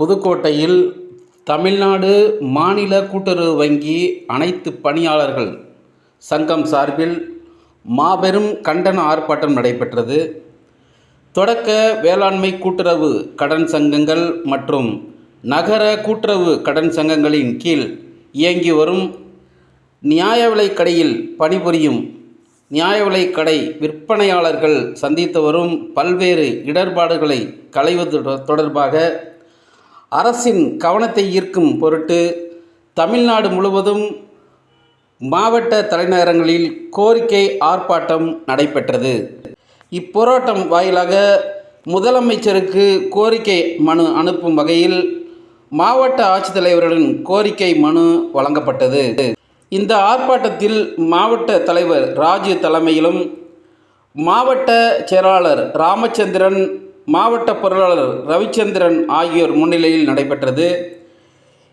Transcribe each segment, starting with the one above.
புதுக்கோட்டையில் தமிழ்நாடு மாநில கூட்டுறவு வங்கி அனைத்து பணியாளர்கள் சங்கம் சார்பில் மாபெரும் கண்டன ஆர்ப்பாட்டம் நடைபெற்றது. தொடக்க வேளாண்மை கூட்டுறவு கடன் சங்கங்கள் மற்றும் நகர கூட்டுறவு கடன் சங்கங்களின் கீழ் இயங்கி வரும் நியாய விலைக் கடையில் பணிபுரியும் நியாய விலைக் கடை விற்பனையாளர்கள் சந்தித்து வரும் பல்வேறு இடர்பாடுகளை களைவது தொடர்பாக அரசின் கவனத்தை ஈர்க்கும் பொருட்டு தமிழ்நாடு முழுவதும் மாவட்ட தலைநகரங்களில் கோரிக்கை ஆர்ப்பாட்டம் நடைபெற்றது. இப்போராட்டம் வாயிலாக முதலமைச்சருக்கு கோரிக்கை மனு அனுப்பும் வகையில் மாவட்ட ஆட்சித்தலைவரிடம் கோரிக்கை மனு வழங்கப்பட்டது. இந்த ஆர்ப்பாட்டத்தில் மாவட்ட தலைவர் ராஜு தலைமையிலும் மாவட்ட செயலாளர் ராமச்சந்திரன் மாவட்ட பொருளாளர் ரவிச்சந்திரன் ஆகியோர் முன்னிலையில் நடைபெற்றது.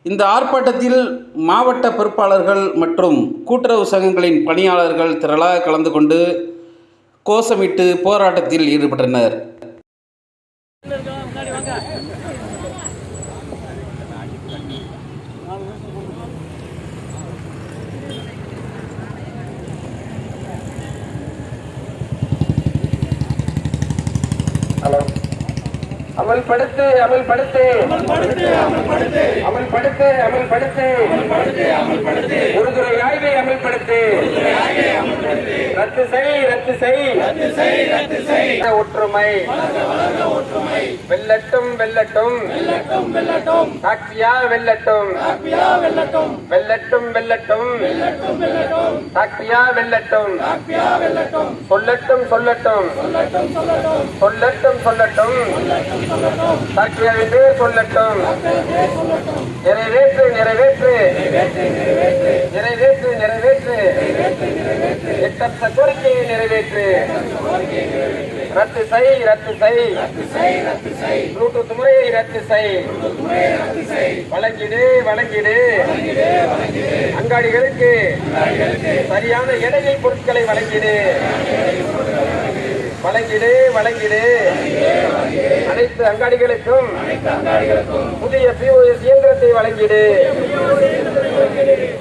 இந்த ஆர்ப்பாட்டத்தில் மாவட்ட பொறுப்பாளர்கள் மற்றும் கூட்டுறவு சங்கங்களின் பணியாளர்கள் திரளாக கலந்து கொண்டு கோஷமிட்டு போராட்டத்தில் ஈடுபட்டனர். அமல்படுத்து அமல்படுத்து. அமல்படுத்து அமல்படுத்து. உறுதுறை ஆய்வை அமல்படுத்து. ரத்து செய் ரத்து செய். ஒற்றுமை. வெல்லட்டும் வெல்லட்டும். டாக்ஸியா வெல்லட்டும். வெல்லட்டும் வெல்லட்டும். டாக்ஸியா வெல்லட்டும். சொல்லட்டும் சொல்லட்டும். சொல்லட்டும் சொல்லட்டும். சற்றே பேர் சொல்லட்டும். நிறைவேற்று நிறைவேற்று. நிறைவேற்று நிறைவேற்று. எட்டற்ற கோரிக்கையை நிறைவேற்று. ரத்து செய் ரத்து செய். ப்ளூடூத் முறையை ரத்து செய். வழங்கிடு வழங்கிடு. அங்காடிகளுக்கு சரியான எடையில் பொருட்களை வழங்கிடு. வழங்கிடு வழங்கிடு. அனைத்து அங்காடிகளுக்கும் புதிய பிஓஎஸ் இயந்திரத்தை வழங்கிடு.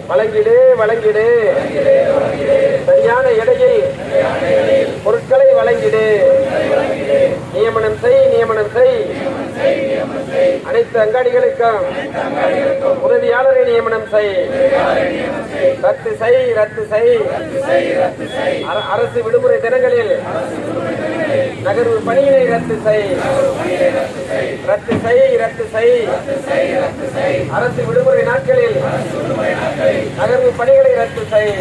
வழங்கிடு வழங்கிடு. சரியான எடையில் பொருட்களை வழங்கிடு. நியமனம் செய் நியமனம் செய். அனைத்து அங்காடிகளுக்கும் உதவியாளரை நியமனம் செய். ரத்து செய் ரத்து செய். அர- அரசு விடுமுறை தினங்களில் நகர்வு பணியினை ரத்து செய். ரத்து செய் ரத்து செய். அரசு விடுமுறை நாட்களில் நகர்வு பணிகளை ரத்து செய்.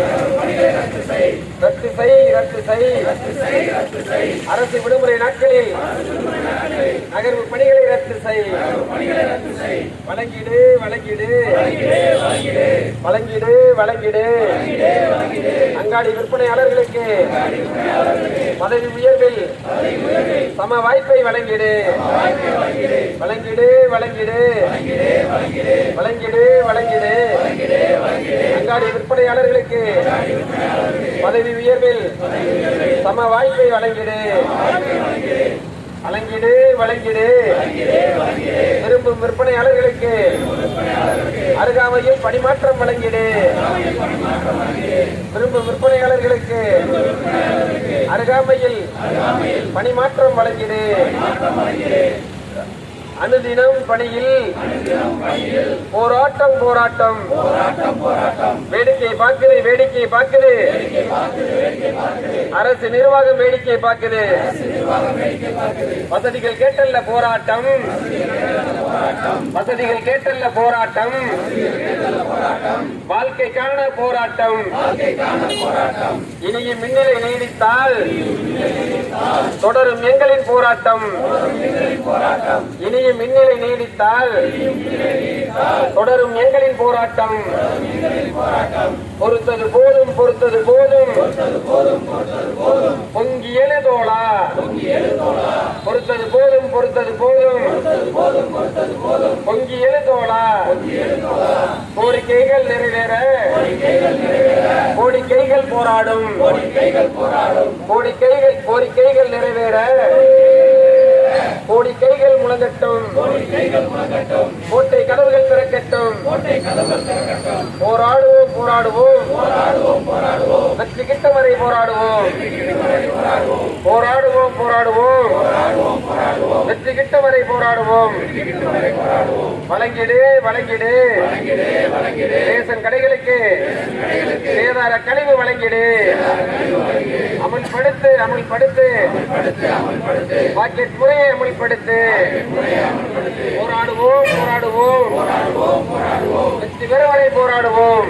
ரத்து செய் ரத்து செய். அரசு விடுமுறை நாட்களில் நகர்வு பணிகளை ரத்து செய். வழங்கிடு வழங்கிடு. வழங்கிடு வழங்கிடு. அங்காடி விற்பனையாளர்களுக்கு பதவி உயர்வில் சம வாய்ப்பை வழங்கிடு. வழங்கிடு வழங்கிடு. வழங்கிடு வழங்கிடு. அங்காடி விற்பனையாளர்களுக்கு பதவி உயர்வில் சம வாய்ப்பை வழங்கிடு. வழங்கிடு வழங்கிடு. விரும்பும் விற்பனையாளர்களுக்கு அருகாமையில் பணிமாற்றம் வழங்கிடு. விரும்பும் விற்பனையாளர்களுக்கு அருகாமையில் பணிமாற்றம் வழங்கிடு. அனுதினம் பணியில் போராட்டம் போராட்டம். வேடிக்கை பார்க்குது வேடிக்கையை பார்க்குது. அரசு நிர்வாகம் வேடிக்கையை பார்க்குது. வசதிகள் கேட்டல்ல போராட்டம். வசதிகள் கேட்டல்ல போராட்டம். வாழ்க்கைக்கான போராட்டம். இனியும் மின்னிலை நீடித்தால் தொடரும் எங்களின் போராட்டம். இனியும் மின்னிலை நீடித்தால் தொடரும் எங்களின் போராட்டம். பொறுத்தது போதும் பொறுத்தது போதும். பொங்கி எழுதோளா? பொறுத்தது போதும் பொறுத்தது போதும். பொங்கி எழுதோளா? கோரிக்கைகள் நிறைவேற? கோரிக்கைகள் போராடும். கோரிக்கைகள் கோரிக்கைகள் நிறைவேற? கோடி கைகள் முழங்கட்டும். கோட்டை கதவுகள் திறக்கட்டும். போராடும் போராடுவோம். வெற்றி கிட்ட வரை போராடுவோம். போராடுவோம் போராடுவோம். வெற்றி கிட்ட வரை போராடுவோம். வழங்கிடு வழங்கிடு. ரேசன் கடைகளுக்கு. சேதார கழிவு வழங்கிடு. அமல்படுத்து அமல்படுத்து பாக்கெட் முறையை அமல்படுத்து போராடுவோம் போராடுவோம். வெற்றி பெற வரை போராடுவோம்.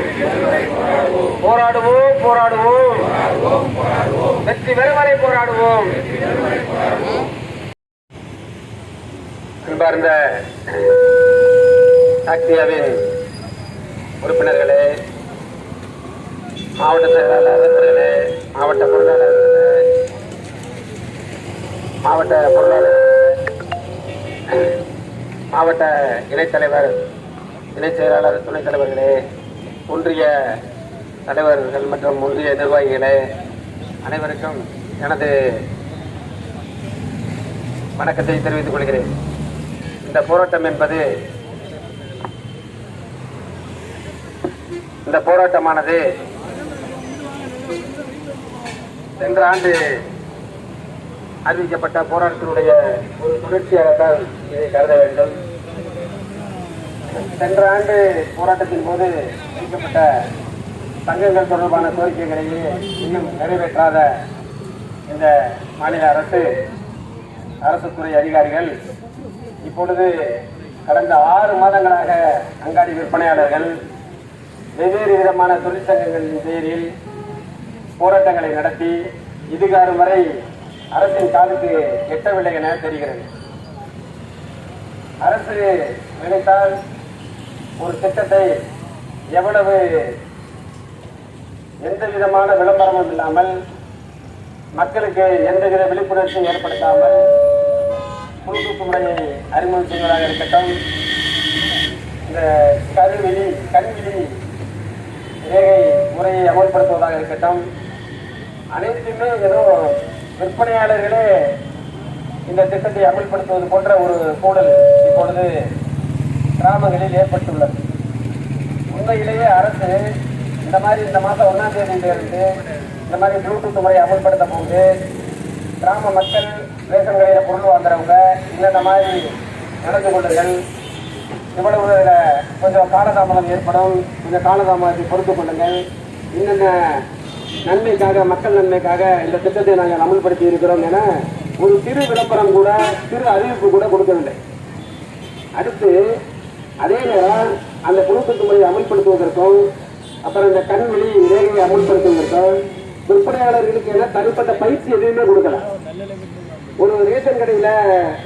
போராடுவோம் போராடுவோம். வெற்றி பெற வரை போராடுவோம். அன்பார்ந்த ஆக்டியாவின் உறுப்பினர்களே மாவட்ட செயலாளர்களே மாவட்ட பொருளாளர். மாவட்ட பொருளாளர். மாவட்ட இணைத்தலைவர் இணைச் செயலாளர் துணைத் தலைவர்களே ஒன்றிய தலைவர்கள் மற்றும் ஒன்றிய நிர்வாகிகளே அனைவருக்கும் எனது வணக்கத்தை தெரிவித்துக் கொள்கிறேன். இந்த போராட்டம் என்பது இந்த போராட்டமானது சென்ற ஆண்டு அறிவிக்கப்பட்ட போராட்டத்தினுடைய ஒரு தொடர்ச்சியாகத்தான் இதை கருத வேண்டும். சென்ற ஆண்டு போராட்டத்தின் போது அறிவிக்கப்பட்ட சங்கங்கள் தொடர்பான கோரிக்கைகளையே இன்னும் நிறைவேற்றாத இந்த மாநில அரசு அரசு துறை அதிகாரிகள் இப்பொழுது கடந்த ஆறு மாதங்களாக அங்காடி விற்பனையாளர்கள் வெவ்வேறு விதமான தொழிற்சங்கங்களின் பெயரில் போராட்டங்களை நடத்தி இதுகாறு வரை அரசின் காலுக்கு எட்டவில்லை என தெரிகிறது. அரசு நினைத்தால் ஒரு திட்டத்தை எவ்வளவு எந்த விதமான விளம்பரமும் இல்லாமல் மக்களுக்கு எந்தவித விழிப்புணர்ச்சியும் ஏற்படுத்தாமல் புதுப்பிப்பு முறையை அறிமுகம் செய்வதாக இருக்கட்டும். இந்த கருவிழி கண்விழி ரேகை முறையை அமல்படுத்துவதாக இருக்கட்டும். அனைத்துமே ஏதோ விற்பனையாளர்களே இந்த திட்டத்தை அமல்படுத்துவது போன்ற ஒரு சூழல் இப்பொழுது கிராமங்களில் ஏற்பட்டுள்ளது. உண்மையிலேயே அரசு இந்த மாதிரி இந்த மாதம் ஒன்றாம் தேதியிலிருந்து இந்த மாதிரி ப்ளூடூத் முறையை அமல்படுத்த போது கிராம மக்கள் ரேஷன் கடையில் பொருள் வாங்குறவங்க இந்த மாதிரி நடந்து கொள்ளுங்கள். இவ்வளவு கொஞ்சம் காலதாமதம் ஏற்படும். இந்த காலதாமதத்தை பொறுத்து கொள்ளுங்கள். இன்னென்ன நன்மைக்காக மக்கள் நன்மைக்காக இந்த திட்டத்தை நாங்கள் அமல்படுத்தி இருக்கிறோம் என ஒரு சிறு விளம்பரம் கூட சிறு அறிவிப்பு கூட கொடுக்கவில்லை. அடுத்து அதே நேரம் அந்த குடும்பத்து முறையை அமல்படுத்துவதற்கும் அப்புறம் இந்த கண்வெளி ரேகையை அமல்படுத்துவதற்கும் விற்பனையாளர்களுக்கு என தனிப்பட்ட பயிற்சி எதுவுமே கொடுக்கல. ஒரு ரேஷன் கடையில்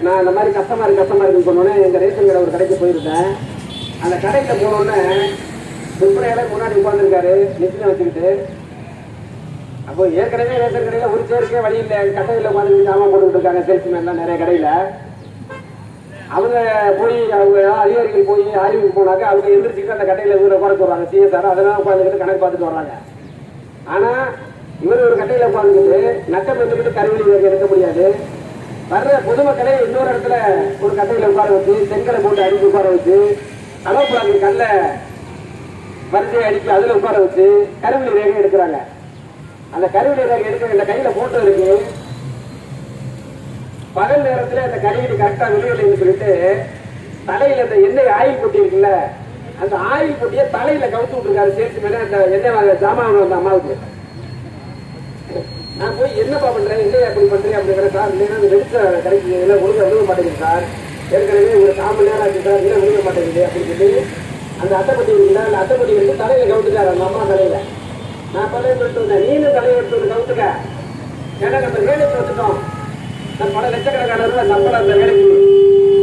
நான் இந்த மாதிரி கஷ்டமாக இருக்கு கஷ்டமாக இருக்குன்னு சொன்னோன்னே எங்கள் ரேஷன் கடை ஒரு கடைக்கு போயிருந்தேன். அந்த கடையில் போனோடனே விற்பனையாளர் முன்னாடி உட்காந்துருக்காரு நெத்தில வச்சுக்கிட்டு அப்போ ஏற்கனவே ரேஷன் கடையில ஒரு சேருக்கே வழி இல்லை. கட்டையில உட்காந்து சாமான் போட்டுக்கிட்டு இருக்காங்க சேல்ஸ்மேன்லாம் நிறைய கடையில. அவங்க போய் அவங்க அதிகாரிகள் போய் ஆய்வுக்கு போனாக்க அவங்க எந்திரிச்சுக்கிட்டு அந்த கட்டையில இவரை உட்கார சொல்றாங்க. சிஎஸ்ஆர் அதெல்லாம் உட்காந்துக்கிட்டு கணக்கு பார்த்துட்டு வர்றாங்க. ஆனா இவர் ஒரு கட்டையில உட்காந்துக்கிட்டு நட்டம் வந்துக்கிட்டு கருவெளி எடுக்க முடியாது. வர்ற பொதுமக்களை இன்னொரு இடத்துல ஒரு கட்டையில உட்கார வச்சு செங்கலை போட்டு அடிச்சு உட்கார வச்சு அளவு கல்ல வரிசையை அடிச்சு அதுல உட்கார வச்சு கருவெளி ரேகை எடுக்கிறாங்க. அந்த கருவிலி ரேகை எடுக்க இந்த கையில போட்டோ இருக்கு. பகல் நேரத்துல அந்த கருவிலி கரெக்டா வெளியில சொல்லிட்டு தலையில அந்த எண்ணெய் ஆயில் கொட்டி இருக்குல்ல அந்த ஆயில் கொட்டிய தலையில கவுத்து விட்டுருக்காரு சேர்த்து மேல அந்த எண்ணெய் ஜாமான் அந்த அம்மாவுக்கு. நான் போய் என்னப்பா பண்றேன் என்ன அப்படி பண்றேன் அப்படிங்கிற சார் இல்லைன்னா அந்த வெடிச்ச கிடைக்கு இல்லை ஒழுங்க விழுக மாட்டேங்குது சார். ஏற்கனவே ஒரு கால் நேரம் ஆச்சு சார் இல்லை விழுக மாட்டேங்குது அப்படின்னு சொல்லி அந்த அத்தைப்பட்டி இருக்குல்ல அந்த அத்தைப்பட்டி வந்து தலையில கவுத்துட்டாரு அந்த அம்மா தலையில. நான் பழைய சொல்லிட்டு வந்தேன் நீனும் தலையை கவுத்துக்க. ஏன்னா அந்த வேலைக்கு வந்துட்டோம் நம்ம பல லட்சக்கணக்கான ரூபாய் சம்பளம் அந்த வேலைக்கு.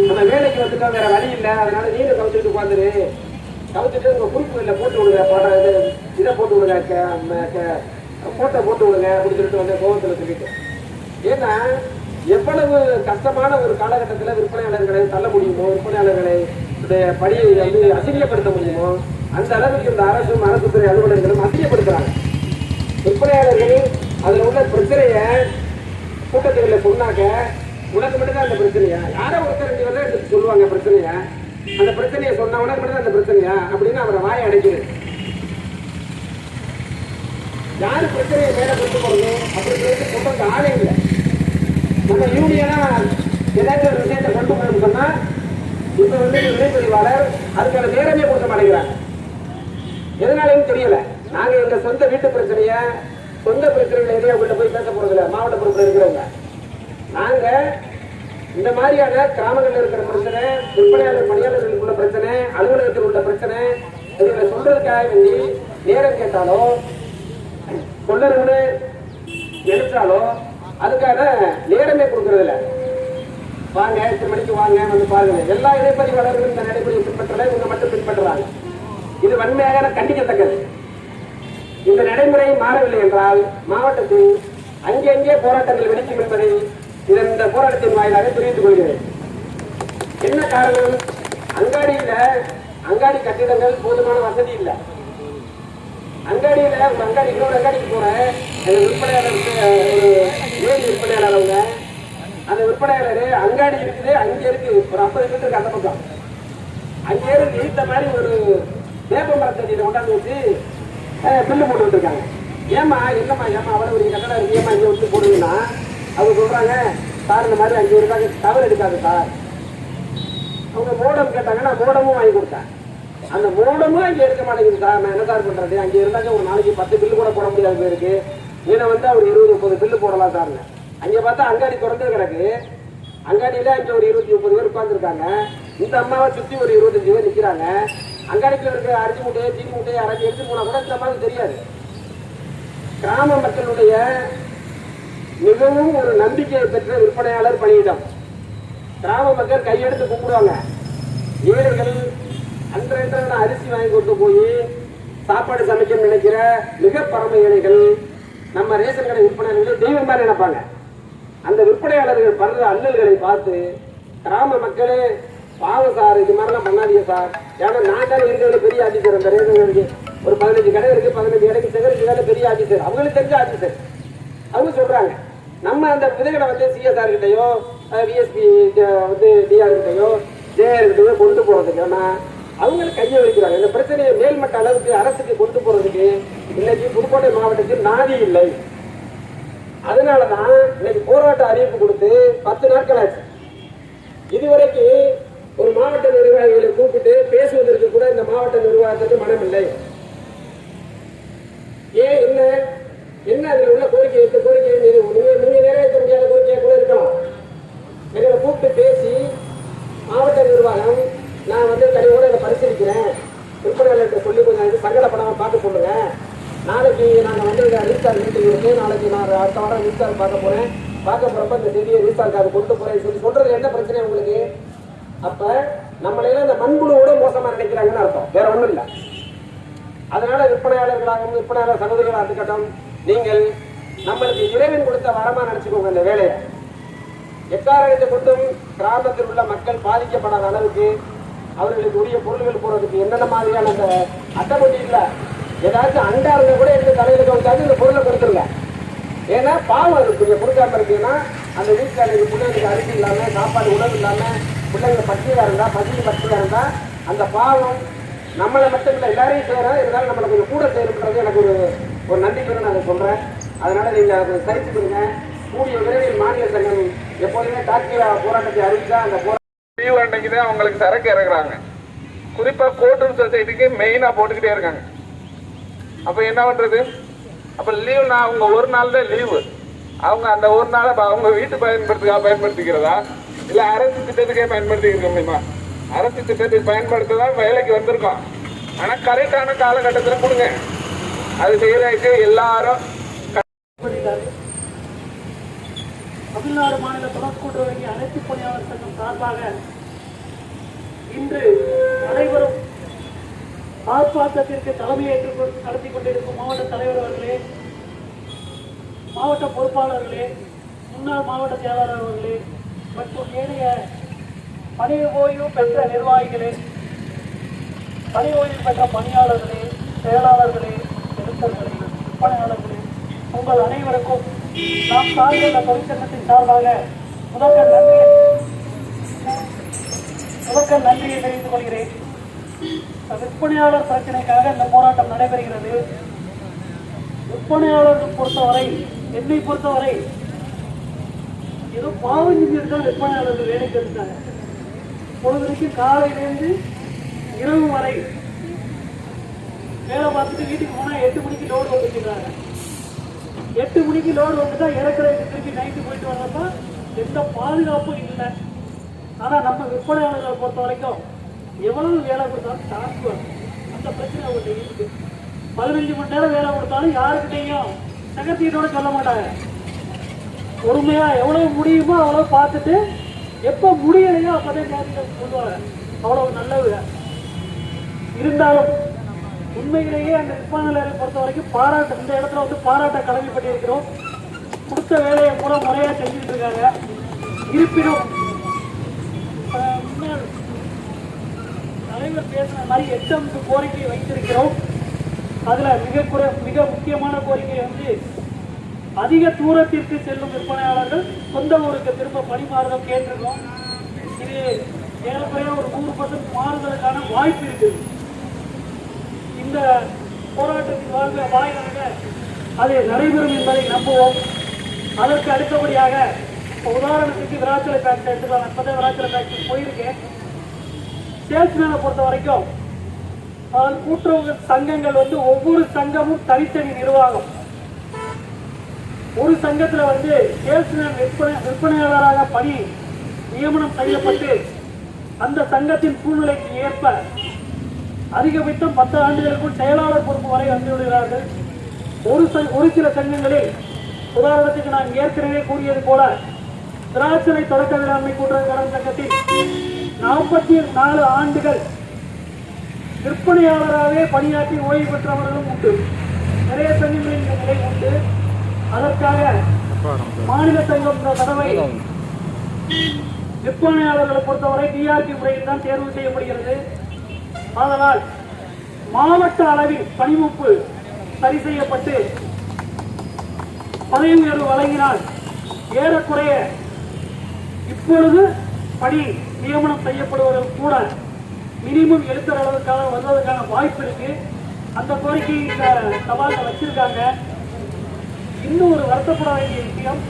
நம்ம வேலைக்கு வந்துட்டோம் வேற வழி இல்லை. அதனால நீனும் கவுத்துட்டு உட்காந்துரு. கவுத்துட்டு உங்க இல்லை போட்டு விடுங்க படம் இது. இதை போட்டு விடுங்க போட்டோ போட்டு விடுங்க அப்படின்னு சொல்லிட்டு வந்து கோவத்தில் சொல்லிட்டு ஏன்னா எவ்வளவு கஷ்டமான ஒரு காலகட்டத்தில் விற்பனையாளர்களை தள்ள முடியுமோ விற்பனையாளர்களை உடைய பணியை வந்து அசிங்கப்படுத்த முடியுமோ அந்த அளவுக்கு இந்த அரசும் அரசு துறை அலுவலர்களும் அசிங்கப்படுத்துறாங்க விற்பனையாளர்கள் அதில் உள்ள பிரச்சனையை கூட்டத்தில் சொன்னாக்க உனக்கு மட்டும்தான் அந்த பிரச்சனையா? யாரோ ஒருத்தர் ரெண்டு பேர் தான் எடுத்து சொல்லுவாங்க பிரச்சனையா. அந்த பிரச்சனையை சொன்ன உனக்கு மட்டும்தான் அந்த பிரச்சனையா? அப்படின்னு அவரை வாயை அடைக்கிறது. யார் பிரச்சனையை மேலே கொண்டு போகணும் அப்படின்னு சொல்லிட்டு சொல்றதுக்கு ஆளே இல்லை. நம்ம யூனியனா ஏதாச்சும் ஒரு விஷயத்தை கொண்டு போகணும்னு சொன்னால் இப்போ வந்து இணைப்பதிவாளர் அதுக்கான நேரமே கொடுக்க மாட்டேங்கிறாங்க. எதனாலன்னு தெரியல. நாங்க எங்க சொந்த வீட்டு பிரச்சனைய சொந்த பிரச்சனைகளை எதையும் அவங்கள்ட்ட போய் பேச போறது இல்லை. மாவட்ட பொறுப்பில் இருக்கிறவங்க. நாங்க இந்த மாதிரியான கிராமங்களில் இருக்கிற பிரச்சனை விற்பனையாளர் பணியாளர்களுக்கு உள்ள பிரச்சனை அலுவலகத்தில் உள்ள பிரச்சனை இதுகளை சொல்றதுக்காக வேண்டி நேரம் கேட்டாலோ சொல்லணும்னு நினைச்சாலோ அதுக்கான நேரமே கொடுக்கறது இல்லை. வாங்க எட்டு மணிக்கு வாங்க வந்து பாருங்க. எல்லா இடைப்பதிவாளர்களும் இந்த நடைமுறையை பின்பற்றல இவங்க மட்டும் பின்பற்றுறாங்க. இது வன்மையாக கண்டிக்கத்தக்கது. இந்த நடைமுறை மாறவில்லை என்றால் மாவட்டத்தில் அங்கே போராட்டங்கள் வெடிக்கும் என்பதை இதன் இந்த போராட்டத்தின் வாயிலாக தெரிவித்துக் கொள்கிறேன். என்ன காரணம்? அங்காடியில அங்காடி கட்டிடங்கள் போதுமான வசதி இல்லை. அங்காடியில ஒரு அங்காடி இன்னொரு அங்காடிக்கு போற அந்த விற்பனையாளர் ஒரு ஏழு விற்பனையாளர் அவங்க அந்த விற்பனையாளர் அங்காடி இருக்குது அங்கே இருக்கு ஒரு ஐம்பது மீட்டருக்கு அந்த பக்கம். அங்கே இருந்து இந்த மாதிரி ஒரு வேப்ப மரத்தடியில கொண்டாந்து வச்சு பில்லு போட்டு வந்துருக்காங்க. ஏமா என்னம்மா ஏமா அவ்வளோ ஒரு கட்டடம் இருக்கு. ஏமா இங்கே வந்து போடுவீங்கன்னா அவங்க சொல்றாங்க சார் இந்த மாதிரி அஞ்சு ரூபாய்க்கு தவறு எடுக்காது சார். அவங்க மோடம் கேட்டாங்க நான் மோடமும் வாங்கி கொடுத்தேன். அந்த மோடமும் அங்கே எடுக்க மாட்டேங்குது சார். நான் என்ன சார் பண்ணுறது அங்கே இருந்தாக்க ஒரு நாளைக்கு பத்து பில்லு கூட போட முடியாது பேருக்கு இதில் வந்து அவர் இருபது முப்பது பில்லு போடலாம் சார்னு. அங்கே பார்த்தா அங்காடி திறந்து கிடக்கு. அங்காடியில் அங்கே ஒரு இருபத்தி முப்பது பேர் உட்காந்துருக்காங்க இந்த அம்மாவை சுற்றி ஒரு இருபத்தஞ்சு பேர் நிற்கிறாங்க அங்காடிக்குள்ள இருக்கிற அரிசி மூட்டையை தீனி மூட்டையை அரைச்சி எடுத்து போனா கூட இந்த மாதிரி தெரியாது. கிராம மக்களுடைய மிகவும் ஒரு நம்பிக்கையை பெற்ற விற்பனையாளர் பணியிடம் கிராம மக்கள் கையெடுத்து கும்பிடுவாங்க. ஏழைகள் அன்றென்ற அரிசி வாங்கி கொண்டு போய் சாப்பாடு சமைக்க நினைக்கிற மிக பரம ஏழைகள் நம்ம ரேஷன் கடை விற்பனையாளர்களை தெய்வம் மாதிரி நினைப்பாங்க. அந்த விற்பனையாளர்கள் படுற அல்லல்களை பார்த்து கிராம மக்களே பாவம் சார் இது மாதிரிலாம் பண்ணாதீங்க சார். ஏன்னா நான் தான் பெரிய ஆஃபீஸர் அந்த ரேஷன் ஒரு பதினஞ்சு கடை இருக்கு பதினஞ்சு கடைக்கு செகருக்கு வேலை பெரிய ஆஃபீஸர் அவங்களுக்கு தெரிஞ்ச ஆஃபீஸர் அவங்க சொல்றாங்க. நம்ம அந்த விதைகளை வந்து சிஎஸ்ஆர் கிட்டையோ விஎஸ்பி வந்து டிஆர் கிட்டையோ ஜேஆர் கிட்டயோ கொண்டு போறதுக்கு ஆனால் அவங்களுக்கு கையை வைக்கிறாங்க இந்த பிரச்சனையை மேல்மட்ட அளவுக்கு அரசுக்கு கொண்டு போறதுக்கு இன்னைக்கு புதுக்கோட்டை மாவட்டத்தில் நாதி இல்லை. அதனாலதான் இன்னைக்கு போராட்ட அறிவிப்பு கொடுத்து பத்து நாட்கள் ஆச்சு. இதுவரைக்கும் ஒரு மாவட்ட நிர்வாகிகளை கூப்பிட்டு பேசுவதற்கு கூட இந்த மாவட்ட நிர்வாகத்துக்கு மனம் இல்லை ஏன் என்ன? என்ன அதில் உள்ள கோரிக்கை? எட்டு கோரிக்கை நீங்க நீங்க நீங்க நிறைவேற்ற முடியாத கோரிக்கையா கூட இருக்கலாம். எங்களை கூப்பிட்டு பேசி மாவட்ட நிர்வாகம் நான் வந்து கடையோட இதை பரிசீலிக்கிறேன். விற்பனையாளர்கிட்ட சொல்லி கொஞ்சம் இது சங்கடப்படாம பார்த்து சொல்லுங்க நாளைக்கு நாங்கள் வந்து இதை ரீசார் மீட்டிங் இருக்கு. நாளைக்கு நான் அடுத்த வாரம் ரீசார் பார்க்க போகிறேன் பார்க்க போகிறப்ப இந்த செய்தியை ரீசார்க்கு கொண்டு போகிறேன் சொல்லி சொல்கிறது என்ன பிரச்சனை உங்களுக்கு? அப்ப நம்மளையெல்லாம் இந்த மண்புழுவோட மோசமா நினைக்கிறாங்கன்னு அர்த்தம். வேற ஒண்ணும் இல்லை. அதனால விற்பனையாளர்களாகவும் விற்பனையாளர் சகோதரிகளாக இருக்கட்டும் நீங்கள் நம்மளுக்கு இறைவன் கொடுத்த வரமா நினைச்சுக்கோங்க இந்த வேலையை. எக்காரணத்தை கொண்டும் கிராமத்தில் உள்ள மக்கள் பாதிக்கப்படாத அளவுக்கு அவர்களுக்கு உரிய பொருள்கள் போறதுக்கு என்னென்ன மாதிரியான அந்த அட்டைப்பட்டி இல்லை ஏதாச்சும் அண்டா இருந்தால் கூட எடுத்து தலையில கவிச்சாச்சு இந்த பொருளை கொடுத்துருங்க. ஏன்னா பாவம் இருக்கு நீங்க கொடுக்காம இருந்தீங்கன்னா அந்த வீட்டுக்காரங்க பிள்ளைங்களுக்கு அரிசி இல்லாமல் சாப்பாடு உணவு இல்லாமல் பிள்ளைங்க பட்டியலா இருந்தால் பகுதி பக்தியாக இருந்தால் அந்த பாவம் நம்மளை மட்டும் இல்லை எல்லாரையும் செய்கிறோம் இருந்தாலும் நம்மளை கொஞ்சம் கூட செய்யணுன்றது எனக்கு ஒரு ஒரு நன்றிக்கு நான் சொல்கிறேன் அதனால் நீங்கள் அதை சரிச்சுக்கிறீங்க கூடிய விரைவில் மாநில சங்கம் எப்போதுமே டாக்டியா போராட்டத்தை அறிவிச்சா அந்த போராட்டம் லீவ் அன்னைக்கு தான் அவங்களுக்கு சரக்கு இறங்குறாங்க குறிப்பாக கோட்டூர் சொசைட்டிக்கு மெயினாக போட்டுக்கிட்டே இருக்காங்க. அப்போ என்ன பண்ணுறது அப்போ லீவுனா அவங்க ஒரு நாள் தான் லீவு அவங்க அந்த ஒரு நாளை அவங்க வீட்டு பயன்படுத்துக்காக பயன்படுத்திக்கிறதா? இல்ல அரசு திட்டத்துக்கே பயன்படுத்திக்க முடியுமா அரசு திட்டத்தை பயன்படுத்த தான் வேலைக்கு வந்திருக்கோம். ஆனா கரெக்டான காலகட்டத்துல கொடுங்க. அது செய்யறதுக்கு எல்லாரும் தமிழ்நாடு மாநில தொடர்கூட்டு வங்கி அனைத்து பணியாளர் சங்கம் சார்பாக இன்று நடைபெறும் ஆர்ப்பாட்டத்திற்கு தலைமையேற்று நடத்தி கொண்டிருக்கும் மாவட்ட தலைவர் அவர்களே மாவட்ட பொறுப்பாளர்களே முன்னாள் மாவட்ட செயலாளர் அவர்களே மற்றும் ஏனைய பணி ஓய்வு பெற்ற நிர்வாகிகளே பணி ஓய்வு பெற்ற பணியாளர்களே செயலாளர்களே எழுத்தர்களே விற்பனையாளர்களே உங்கள் அனைவருக்கும் நாம் சார்ந்த தொழிற்சங்கத்தின் சார்பாக முதற்க நன்றி முதற்க நன்றியை தெரிவித்துக் கொள்கிறேன். விற்பனையாளர் பிரச்சனைக்காக இந்த போராட்டம் நடைபெறுகிறது. விற்பனையாளர்கள் பொறுத்தவரை என்னை பொறுத்தவரை ஏதோ பாவம் செஞ்சிருக்கா விற்பனையாளர்கள் வேலைக்கு எடுத்தாங்க பொழுதுக்கு காலையிலேருந்து இரவு வரை வேலை பார்த்துட்டு வீட்டுக்கு போனால் எட்டு மணிக்கு லோடு வந்துக்கிறாங்க எட்டு மணிக்கு லோடு வந்துட்டா இறக்குறதுக்கு திருப்பி நைட்டு போயிட்டு வர்றப்ப எந்த பாதுகாப்பும் இல்லை. ஆனால் நம்ம விற்பனையாளர்களை பொறுத்த வரைக்கும் எவ்வளவு வேலை கொடுத்தாலும் தாக்குவாங்க அந்த பிரச்சனை அவங்கள்ட்ட இருக்குது பதினஞ்சு மணி நேரம் வேலை கொடுத்தாலும் யாருக்கிட்டையும் நகர்த்திட்டோட சொல்ல மாட்டாங்க. பொறுமையாக எவ்வளோ முடியுமோ அவ்வளோ பார்த்துட்டு எப்போ முடியலையோ அப்பதான் நேரத்தில் சொல்லுவாங்க அவ்வளோ நல்லது. இருந்தாலும் உண்மையிலேயே அந்த விற்பனையாளரை பொறுத்த வரைக்கும் பாராட்டு இந்த இடத்துல வந்து பாராட்ட கடமைப்பட்டிருக்கிறோம். கொடுத்த வேலையை கூட முறையாக செஞ்சுட்டு இருக்காங்க. இருப்பினும் தலைவர் பேசின மாதிரி எட்டு கோரிக்கை வைத்திருக்கிறோம். அதில் மிக குறை மிக முக்கியமான கோரிக்கை வந்து அதிக தூரத்திற்கு செல்லும் விற்பனையாளர்கள் சொந்த ஊருக்கு திரும்ப பணிமாறுதல் கேட்டிருக்கோம் இது ஏறக்குறைய ஒரு நூறு பர்சன்ட் மாறுதலுக்கான வாய்ப்பு இருக்கு இந்த போராட்டத்தின் வாழ்க வாயிலாக அது நடைபெறும் என்பதை நம்புவோம். அதற்கு அடுத்தபடியாக உதாரணத்துக்கு விராச்சல பேக்ட் எடுத்துக்கலாம் இப்பதான் விராச்சல ஃபேக்டரி போயிருக்கேன் சேல்ஸ்மேனை பொறுத்த வரைக்கும் கூட்டுறவு சங்கங்கள் வந்து ஒவ்வொரு சங்கமும் தனித்தனி நிர்வாகம். ஒரு சங்கத்தில் வந்து சேல்ஸ்மேன் விற்பனை விற்பனையாளராக பணி நியமனம் செய்யப்பட்டு அந்த சங்கத்தின் சூழ்நிலைக்கு ஏற்ப அதிகபட்சம் பத்து ஆண்டுகளுக்குள் செயலாளர் பொறுப்பு வரை வந்துவிடுகிறார்கள் ஒரு ச- ஒரு சில சங்கங்களில் உதாரணத்துக்கு நான் ஏற்கனவே கூறியது போல திராட்சை தொடக்க வேளாண்மை கூட்டுறவு கடன் சங்கத்தில் நாற்பத்தி நாலு ஆண்டுகள் விற்பனையாளராகவே பணியாற்றி ஓய்வு பெற்றவர்களும் உண்டு. நிறைய சங்கங்களின் நிலை உண்டு. அதற்காக மாநில சங்கம் தடவை விற்பனையாளர்களை பொறுத்தவரை டிஆர்பி முறையில் தான் தேர்வு செய்யப்படுகிறது. அதனால் மாவட்ட அளவில் பணிமுப்பு சரி செய்யப்பட்டு பதவி உயர்வு வழங்கினால் ஏறக்குறைய இப்பொழுது பணி நியமனம் செய்யப்படுவதற்கு கூட மினிமம் எழுத்துற அளவுக்காக வருவதற்கான வாய்ப்பு இருக்கு. அந்த கோரிக்கை இந்த சவால்கள் வச்சிருக்காங்க. இன்னும் ஒரு வருத்தப்பட வேண்டிய விஷயம்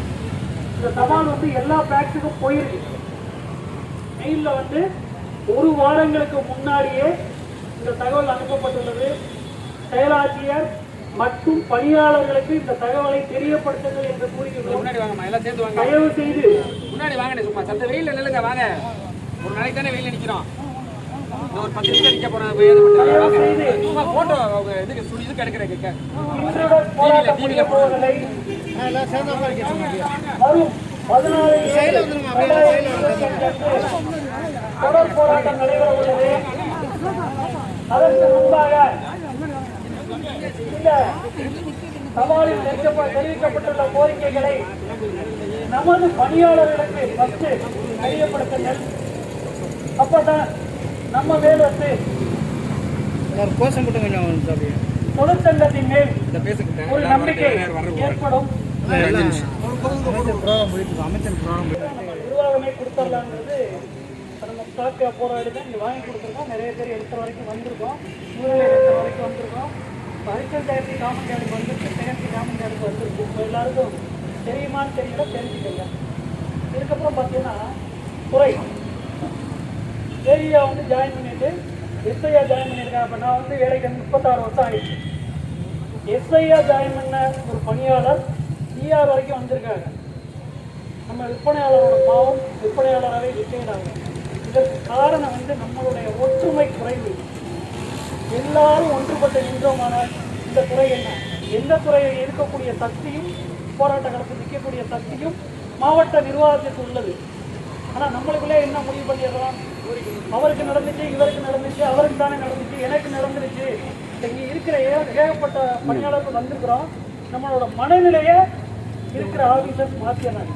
இந்த சவால் வந்து எல்லா பேக்ஸுக்கும் போயிருக்கு. மெயில்ல வந்து ஒரு வாரங்களுக்கு முன்னாடியே இந்த தகவல் அனுப்பப்பட்டுள்ளது. செயலாட்சியர் மற்றும் பணியாளர்களுக்கு இந்த தகவலை தெரியப்படுத்துங்கள் என்று கூறுகிறோம் வாங்க. தயவு செய்து முன்னாடி வாங்கண்ணே சும்மா. சத்த வெயில்ல நில்லுங்க வாங்க. ஒரு நாளைக்கு தானே வெயில்ல நிக்கிறோம் இந்த ஒரு பத்து நிமிஷம் பண்ணுங்க. வாங்க. சும்மா போட்டோ அவங்க இதுக்கு சுடி இதுக்கு எடுக்கிற கேட்க. தொடர் போராட்டம் நடைபெற உள்ளது அதற்கு முன்பாக இந்த சவாலில் தெரிவிக்கப்ப- தெரிவிக்கப்பட்டுள்ள கோரிக்கைகளை நமது பணியாளர்களுக்கு ஃபஸ்ட்டு தெரியப்படுத்துங்கள். அப்பதான் நம்ம மேல் வந்து கோஷம் மட்டும் கொஞ்சம் சாப்பிடு தொழிற்சங்கத்தின் மேல் இந்த பேசுக்கிட்டேன் ஒரு நம்பிக்கை ஏற்படும். நிர்வாகமே கொடுத்துடலாங்கிறது இப்ப நம்ம ஸ்டாக் போராடி தான் இங்கே வாங்கி கொடுத்துருக்கோம். நிறைய பேர் எடுக்கிற வரைக்கும் வந்திருக்கோம். நூறு எடுக்கிற வரைக்கும் வந்திருக்கோம். அரிக்கல் டேரக்டி காமன் டேருக்கு வந்துருக்கு. செகண்ட்ரி காமன் டேருக்கு வந்துருக்கு. இப்போ எல்லாருக்கும் தெரியுமான்னு தெரியல தெரிஞ்சுக்கங்க. இதுக்கப்புறம் பார்த்தீங்கன்னா துறை ஏரியா வந்து ஜாயின் பண்ணிட்டு எஸ்ஐயா ஜாயின் பண்ணியிருக்கேன் அப்போ நான் வந்து வேலைக்கு வந்து முப்பத்தாறு வருஷம் ஆயிடுச்சு. எஸ்ஐயா ஜாயின் பண்ண ஒரு பணியாளர் சிஆர் வரைக்கும் வந்திருக்காங்க. நம்ம விற்பனையாளரோட பாவம் விற்பனையாளராகவே ரிட்டையர்ட் இதற்கு காரணம் வந்து நம்மளுடைய ஒற்றுமை குறைவு எல்லாரும் ஒன்றுபட்டு நின்றோமானால் இந்த துறை என்ன? எந்த துறையில் இருக்கக்கூடிய சக்தியும் போராட்ட களத்தில் நிற்கக்கூடிய சக்தியும் மாவட்ட நிர்வாகத்திற்கு உள்ளது. ஆனால் நம்மளுக்குள்ளே என்ன முடிவு பண்ணிடுறோம்? அவருக்கு நடந்துச்சு இவருக்கு நடந்துச்சு அவருக்கு தானே நடந்துச்சு எனக்கு நடந்துருச்சு. இங்கே இருக்கிற ஏ- ஏகப்பட்ட பணியாளர்கள் வந்திருக்கிறோம். நம்மளோட மனநிலையை இருக்கிற ஆபீசர்ஸ் மாற்றிடுறாங்க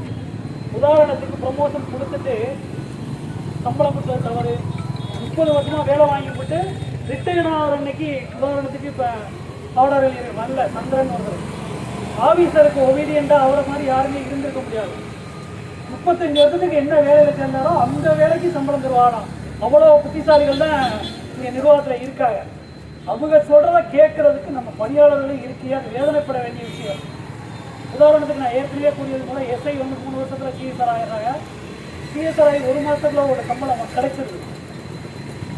உதாரணத்துக்கு ப்ரமோஷன் கொடுத்துட்டு சம்பளம் கொடுத்த தவறு. முப்பது வருஷமாக வேலை வாங்கி போட்டு ரிட்டையர்ட் ஆகிற அன்னைக்கு உதாரணத்துக்கு இப்போ ஆர்டர் வரல சந்திரன் ஒருத்தர் ஆஃபீஸருக்கு ஒபீடியண்டாக அவரை மாதிரி யாருமே இருந்திருக்க முடியாது. முப்பத்தஞ்சு வருஷத்துக்கு என்ன வேலையில் சேர்ந்தாரோ அந்த வேலைக்கு சம்பளம் தருவாராம் அவ்வளோ புத்திசாலிகள் தான் இங்கே நிர்வாகத்தில் இருக்காங்க. அவங்க சொல்கிறத கேட்குறதுக்கு நம்ம பணியாளர்களும் இருக்கியா அது வேதனைப்பட வேண்டிய விஷயம். உதாரணத்துக்கு நான் ஏற்கனவே கூறியது போல எஸ்ஐ வந்து மூணு வருஷத்தில் சிஎஸ்ஆர் ஆகிறாங்க சிஎஸ்ஆர் ஆகி ஒரு மாதத்தில் ஒரு சம்பளம் கிடைச்சிருது.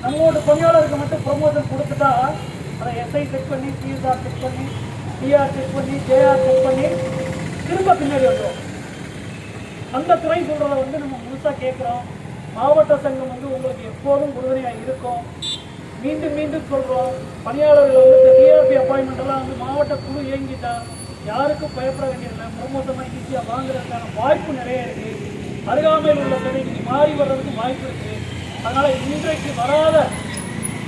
நம்மளோட பணியாளருக்கு மட்டும் ப்ரொமோஷன் கொடுத்துட்டா அதை எஸ்ஐ செக் பண்ணி சிஎஸ்ஆர் செக் பண்ணி டிஆர் செக் பண்ணி ஜேஆர் செக் பண்ணி திரும்ப பின்னாடி வந்துடும் அந்த துறை சொல்கிறத வந்து நம்ம முழுசாக கேட்குறோம் மாவட்ட சங்கம் வந்து உங்களுக்கு எப்போதும் உறுதுணையாக இருக்கும். மீண்டும் மீண்டும் சொல்கிறோம் பணியாளர்கள் வந்து டிஆர்பி அப்பாயின்மெண்ட்டெல்லாம் வந்து மாவட்ட குழு இயங்கிட்டா யாருக்கும் பயப்பட வேண்டியதில்லை. பிரமோசமாக ஈஸியாக வாங்குறதுக்கான வாய்ப்பு நிறைய இருக்குது அருகாமையில் உள்ள துறைக்கு மாறி வர்றதுக்கு வாய்ப்பு இருக்குது அதனால் இன்றைக்கு வராத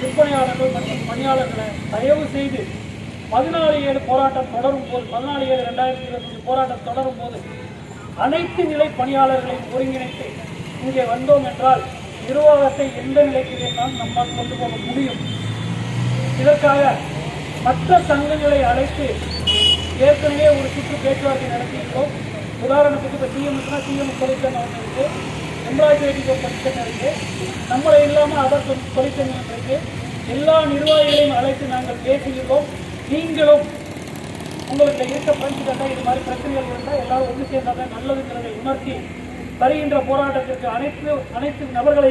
விற்பனையாளர்கள் மற்றும் பணியாளர்களை தயவு செய்து பதினாலு ஏழு போராட்டம் தொடரும் போது பதினாலு ஏழு ரெண்டாயிரத்தி இருபத்தஞ்சு போராட்டம் தொடரும் போது அனைத்து நிலை பணியாளர்களையும் ஒருங்கிணைத்து இங்கே வந்தோம் என்றால் நிர்வாகத்தை எந்த நிலைக்கு வேண்டாம் நம்மால் கொண்டு போக முடியும். இதற்காக மற்ற சங்கங்களை அழைத்து ஏற்கனவே ஒரு சுற்று பேச்சுவார்த்தை நடத்தியிருக்கோம். உதாரணத்துக்கு இப்போ சிஎம்னா சிஎம் தொழிற்சங்கம் ஒன்று இருக்கு. எம்ப்ளாய்மெண்ட் ஒரு தொழிற்சங்கம் இருக்கு. நம்மளை இல்லாமல் அதர் தொழிற்சங்கம் இருக்கு. எல்லா நிர்வாகிகளையும் அழைத்து நாங்கள் பேசியிருக்கோம். நீங்களும் உங்களுக்கு இருக்க பிரச்சனை கண்டா இது மாதிரி பிரச்சனைகள் இருந்தால் எல்லாரும் ஒன்று சேர்ந்தால் தான் நல்லதுங்கிறதை உணர்த்தி வருகின்ற போராட்டத்திற்கு அனைத்து அனைத்து நபர்களையும்